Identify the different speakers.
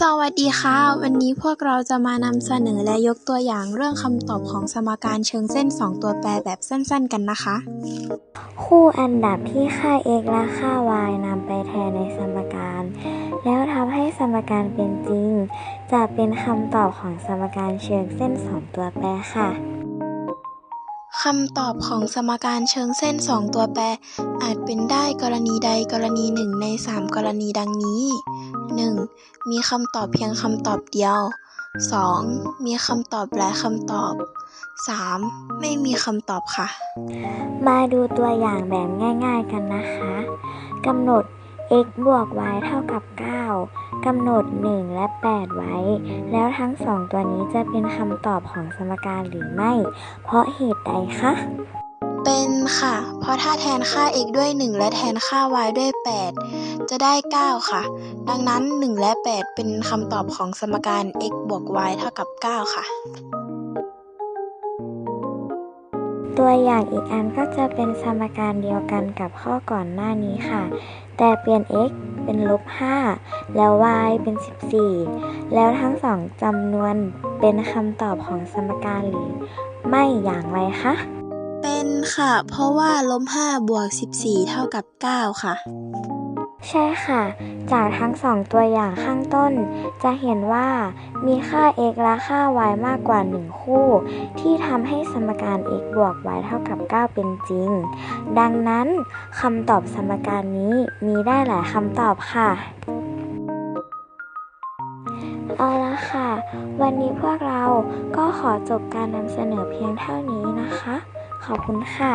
Speaker 1: สวัสดีค่ะ วันนี้พวกเราจะมานำเสนอและยกตัวอย่างเรื่องคำตอบของสมการเชิงเส้น 2 ตัวแปรแบบสั้นๆ กันนะคะ
Speaker 2: คู่อันดับที่ค่า x และค่า y นำไปแทนในสมการ แล้วทำให้สมการเป็นจริง จะเป็นคำตอบของสมการเชิงเส้น 2 ตัวแปรค่ะ
Speaker 1: คำตอบของสมการเชิงเส้น 2 ตัวแปร อาจเป็นได้กรณีใดกรณีหนึ่งใน 3 กรณีดังนี้ 1. มีคำตอบเพียงคำตอบเดียว 2. มีคำตอบหลายคำตอบ 3. ไม่มีคำตอบค่ะ
Speaker 2: มาดูตัวอย่างแบบง่าย ๆกันนะคะกำหนด x บวก y เท่ากับ 9กำหนด 1 และ 8 ไว้ แล้วทั้งสองตัวนี้จะเป็นคำตอบของสมการหรือไม่ เพราะเหตุใดคะ
Speaker 1: เป็นค่ะ เพราะถ้าแทนค่า x ด้วย 1 และแทนค่า y ด้วย 8 จะได้ 9 ค่ะ ดังนั้น 1 และ 8 เป็นคำตอบของสมการ x บวก y เท่ากับ 9 ค่ะ
Speaker 2: ตัวอย่างอีกอันก็จะเป็นสมการเดียวกันกับข้อก่อนหน้านี้ค่ะ แต่เปลี่ยน x เป็นลบ 5 แล้ว y เป็น 14 แล้วทั้งสองจำนวนเป็นคำตอบของสมการหรือ ไม่อย่างไรคะ
Speaker 1: ค่ะ เพราะว่าลบ5บวก14 เท่ากับ 9 ค่ะ
Speaker 2: ใช่ค่ะ จากทั้งสองตัวอย่างข้างต้น จะเห็นว่ามีค่า x และค่า y มากกว่า 1 คู่ ที่ทำให้สมการ x บวก y เท่ากับ 9 เป็นจริง ดังนั้นคำตอบสมการนี้มีได้หลายคำตอบค่ะเอาละค่ะ วันนี้พวกเราก็ขอจบการนำเสนอเพียงเท่านี้นะคะ ขอบคุณค่ะ